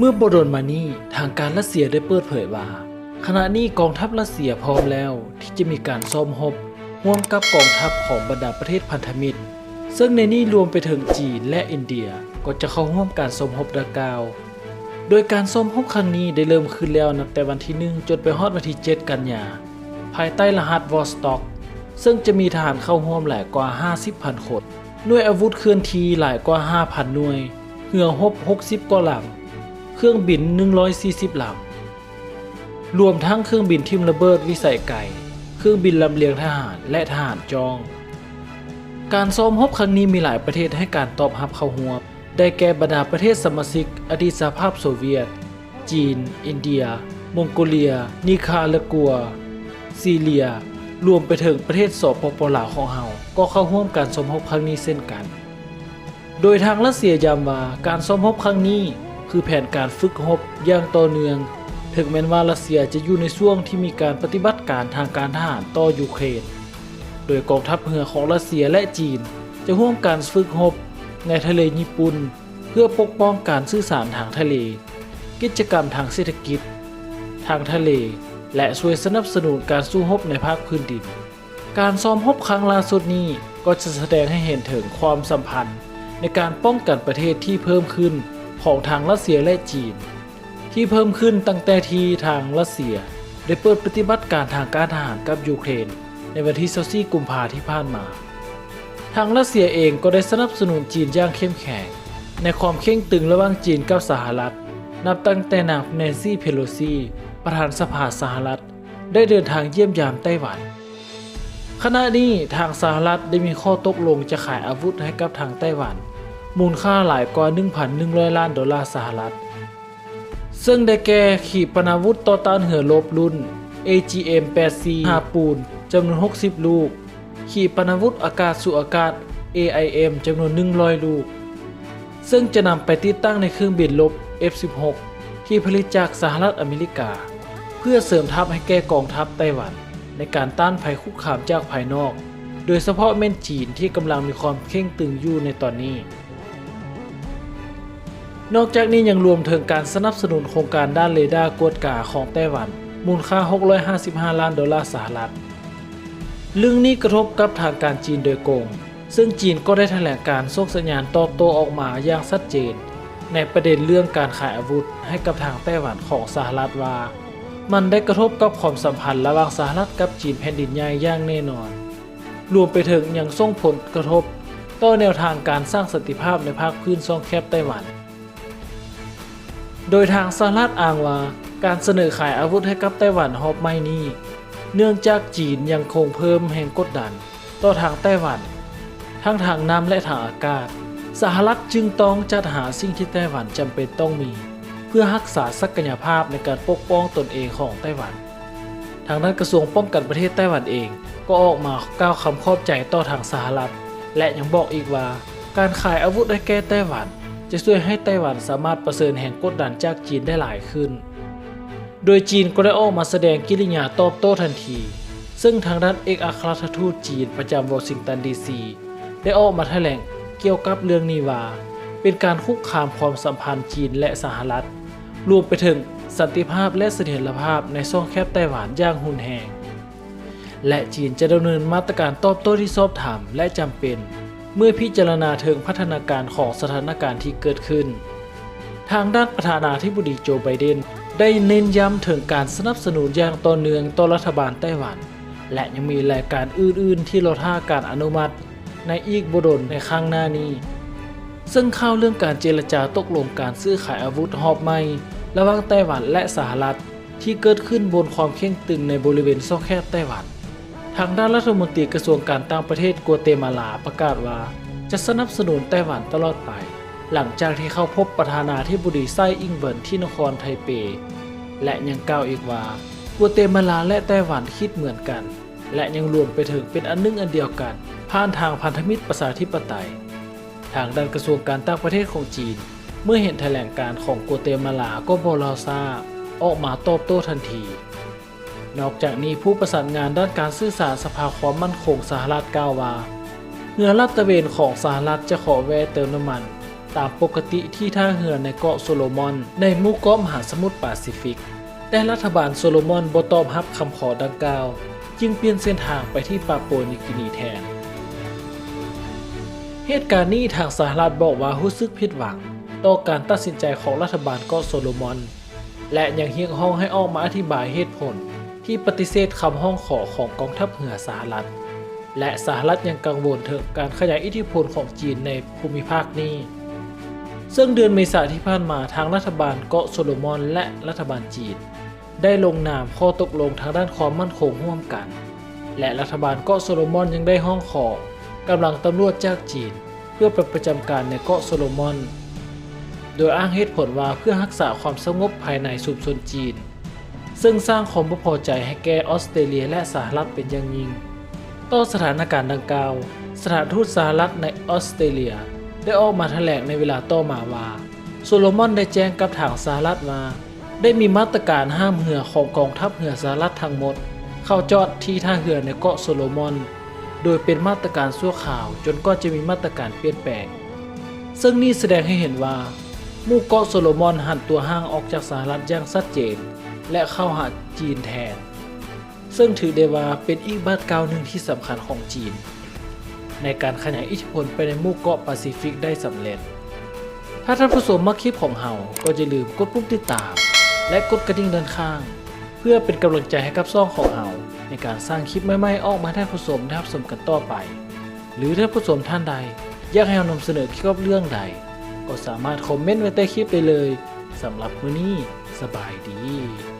เมื่อบดนมานี้ทางการรัสเซียได้เปิดเผยว่า ขณะนี้กองทัพรัสเซียพร้อมแล้วที่จะมีการซ้อมรบร่วมกับกองทัพของบรรดาประเทศพันธมิตร ซึ่งในนี้รวมไปถึงจีนและอินเดียก็จะเข้าร่วมการสมรบดังกล่าว โดยการส้มรบครั้งนี้ได้เริ่มขึ้นแล้วนับแต่วันที่ 1 จนไปฮอดวันที่ 7 กันยา ภายใต้รหัสวอสต็อกซึ่งจะมีทหารเข้าร่วมหลายกว่า 50,000 คนหน่วยอาวุธเคลื่อนที่หลายกว่า 5,000 หน่วยเรือรบ60กว่าลำ เครื่องบิน 140ลำ รวมทั้งเครื่องบินทิมระเบิดวิสัยไกลเครื่องบินลำเลียงทหารและทหารจอง การซ้อมรบครั้งนี้มีหลายประเทศให้การตอบรับเข้าร่วได้แก่บรรดาประเทศสมาชิกอดีตสหภาพโซเวียต จีน อินเดีย มองโกเลีย นิคารากัว ซีเรีย รวมไปถึงประเทศสปปลาวของเฮาก็เข้าร่วมการสมรบครั้งนี้เช่นกัน โดยทางรัสเซียย้ำว่าการสมรบครั้งนี้ คือแผนการฝึกรบอย่างต่อเนื่อง ถึงแม้ว่ารัสเซียจะอยู่ในช่วงที่มีการปฏิบัติการทางการทหารต่อยูเครน โดยกองทัพเรือของรัสเซียและจีน จะร่วมการฝึกรบในทะเลญี่ปุ่น เพื่อปกป้องการสื่อสารทางทะเล กิจกรรมทางเศรษฐกิจ ทางทะเล และช่วยสนับสนุนการสู้รบในภาคพื้นดิน การซ้อมรบครั้งล่าสุดนี้ก็จะแสดงให้เห็นถึงความสัมพันธ์ในการป้องกันประเทศที่เพิ่มขึ้น ของทางรัสเซียและจีน ที่เพิ่มขึ้นตั้งแต่ที่ทางรัสเซีย ได้เปิดปฏิบัติการทางการทหารกับยูเครน ในวันที่24กุมภาที่ผ่านมา ทางรัสเซียเองก็ได้สนับสนุนจีนอย่างเข้มแข็งในความเข่งตึงระหว่างจีนกับสหรัฐ นับตั้งแต่นางแนนซี่เพโลซี ประธานสภาสหรัฐ ได้เดินทางเยี่ยมยามไต้หวัน ขณะนี้ทางสหรัฐได้มีข้อตกลงจะขายอาวุธให้กับทางไต้หวัน มูลค่าหลายกว่า 1,100 ล้านดอลลาร์สหรัฐ ซึ่งได้แก่ขีปนาวุธต่อต้านเหือรบรุ่น AGM-8C ฮาปูนจำนวน 60 ลูก ขีปนาวุธอากาศสู่อากาศ AIM จำนวน 100 ลูก ซึ่งจะนำไปติดตั้งในเครื่องบินรบ F-16 ที่ผลิตจากสหรัฐอเมริกา เพื่อเสริมทัพให้แก่กองทัพไต้หวัน ในการต้านภัยคุกคามจากภายนอก โดยเฉพาะแม่นจีนที่กำลังมีความเข่งตึงอยู่ในตอนนี้ นอกจากนี้ยังรวมถึงการสนับสนุนโครงการด้านเรดาร์กวดกาของไต้หวัน มูลค่า 655 ล้านดอลลาร์สหรัฐเรื่องนี้กระทบกับทางการจีนโดยกง ซึ่งจีนก็ได้แถลงการส่งสัญญาณตอบโต้ออกมาอย่างชัดเจน ในประเด็นเรื่องการขายอาวุธให้กับทางไต้หวันของสหรัฐว่า มันได้กระทบกับความสัมพันธ์ระหว่างสหรัฐกับจีนแผ่นดินใหญ่อย่างแน่นอน รวมไปถึงยังส่งผลกระทบ ต่อแนวทางการสร้างสันติภาพในภาคพื้นซ่องแคบไต้หวัน โดยทางสหรัฐอ้างว่าการเสนอขายอาวุธให้กับไต้หวันฮอบไม่นี้ เนื่องจากจีนยังคงเพิ่มแห่งกดดัน ต่อทางไต้หวัน ทั้งทางน้ำและทางอากาศ สหรัฐจึงต้องจัดหาสิ่งที่ไต้หวันจำเป็นต้องมี เพื่อรักษาศักยภาพในการปกป้องตนเองของไต้หวัน ทางด้านกระทรวงป้องกันประเทศไต้หวันเองก็ออกมากล่าวคำขอบใจต่อทางสหรัฐ และยังบอกอีกว่า การขายอาวุธให้แก่ไต้หวัน จะช่วยให้ไต้หวันสามารถประเสริญแห่งกดดันจากจีนได้หลายขึ้น โดยจีนก็ได้ออกมาแสดงกิริยาตอบโต้ทันที ซึ่งทางด้านเอกอัครราชทูตจีนประจำวอชิงตันดีซีได้ออกมาแถลงเกี่ยวกับเรื่องนี้ว่า เป็นการคุกคามความสัมพันธ์จีนและสหรัฐ รวมไปถึงสันติภาพและเสถียรภาพในช่องแคบไต้หวันอย่างหุนแหงและจีนจะดำเนินมาตรการตอบโต้ที่สอบถามและจำเป็น เมื่อพิจารณาถึงพัฒนาการของสถานการณ์ที่เกิดขึ้น ทางด้านประธานาธิบดีโจไบเดนได้เน้นย้ำถึงการสนับสนุนอย่างต่อเนื่องต่อรัฐบาลไต้หวัน และยังมีรายการอื่นๆ ที่รอท่าการอนุมัติ ในอีกบดลในข้างหน้านี้ ซึ่งเข้าเรื่องการเจรจาตกลงการซื้อขายอาวุธหอบใหม่ระหว่างไต้หวันและสหรัฐที่เกิดขึ้นบนความเข่งตึงในบริเวณซองแคบไต้หวัน ทางด้านรัฐมนตรีกระทรวงการต่างประเทศกัวเตมาลาประกาศว่า จะสนับสนุนไต้หวันตลอดไป หลังจากที่เข้าพบประธานาธิบดีไส้อิงเวินที่นครไทเป และยังกล่าวอีกว่ากัวเตมาลาและไต้หวันคิดเหมือนกัน และยังรวมไปถึงเป็นอันหนึงอันเดียวกัน ผ่านทางพันธมิตรประชาธิปไตย ทางด้านกระทรวงการต่างประเทศของจีน เมื่อเห็นแถลงการของกัวเตมาลาก็บอลาซาออกมาตอบโต้ทันที นอกจากนี้ผู้ประสานงานด้านการสื่อสารสภาความมั่นคงสหรัฐกล่าวว่าเรือลาดตระเวนของสหรัฐจะขอแวะเติมน้ำมัน ตามปกติที่ท่าเรือในเกาะโซโลมอน ในหมู่เกาะมหาสมุทรแปซิฟิก แต่รัฐบาลโซโลมอนบ่ตอบรับคำขอดังกล่าว จึงเปลี่ยนเส้นทางไปที่ปาปัวนิวกินีแทน เหตุการณ์นี้ทางสหรัฐบอกว่ารู้สึกผิดหวัง ต่อการตัดสินใจของรัฐบาลเกาะโซโลมอน และยังเรียกร้องให้ออกมาอธิบายเหตุผล ที่ปฏิเสธคำห้องขอของกองทัพเรือสหรัฐ และสหรัฐยังกังวลถึงการขยายอิทธิพลของจีนในภูมิภาคนี้ ซึ่งเดือนเมษายนที่ผ่านมาทางรัฐบาลเกาะโซโลมอนและรัฐบาลจีน ได้ลงนามข้อตกลงทางด้านความมั่นคงร่วมกัน และรัฐบาลเกาะโซโลมอนยังได้ห้องขอกำลังตำรวจจากจีน เพื่อไปประจำการในเกาะโซโลมอน โดยอ้างเหตุผลว่าเพื่อรักษาความสงบภายในสุมชนจีน ซึ่งสร้างความพอใจให้แก่ออสเตรเลียและสหรัฐเป็นอย่างยิ่งต่อสถานการณ์ดังกล่าว สถานทูตสหรัฐในออสเตรเลีย ได้ออกมาแถลงในเวลาต่อมาว่าโซโลมอนได้แจ้งกับทางสหรัฐว่าได้มีมาตรการห้ามเรือของกองทัพเรือสหรัฐทั้งหมด เข้าจอดที่ท่าเรือในเกาะโซโลมอน โดยเป็นมาตรการชั่วคราวจนก็จะมีมาตรการเปลี่ยนแปลง ซึ่งนี่แสดงให้เห็นว่าหมู่เกาะโซโลมอนหันตัวห่างออกจากสหรัฐอย่างชัดเจน และเข้าหาจีนแทน ซึ่งถือได้ว่าเป็นอีกบาดก้าวหนึ่งที่สำคัญของจีน ในการขยายอิทธิพลไปในหมู่เกาะแปซิฟิกได้สำเร็จ ถ้าท่านผู้ชมมักคลิปของเฮาก็อย่าลืมกดปุ่มติดตาม และกดกระดิ่งด้านข้าง เพื่อเป็นกำลังใจให้กับซ่องของเฮาในการสร้างคลิปใหม่ๆออกมาให้ท่านผู้ชมได้รับชมกันต่อไป หรือท่านผู้ชมท่านใดอยากให้เรานำเสนอเกี่ยวกับเรื่องใด ก็สามารถคอมเมนต์ไว้ใต้คลิปได้เลยสำหรับมื้อนี้สบายดี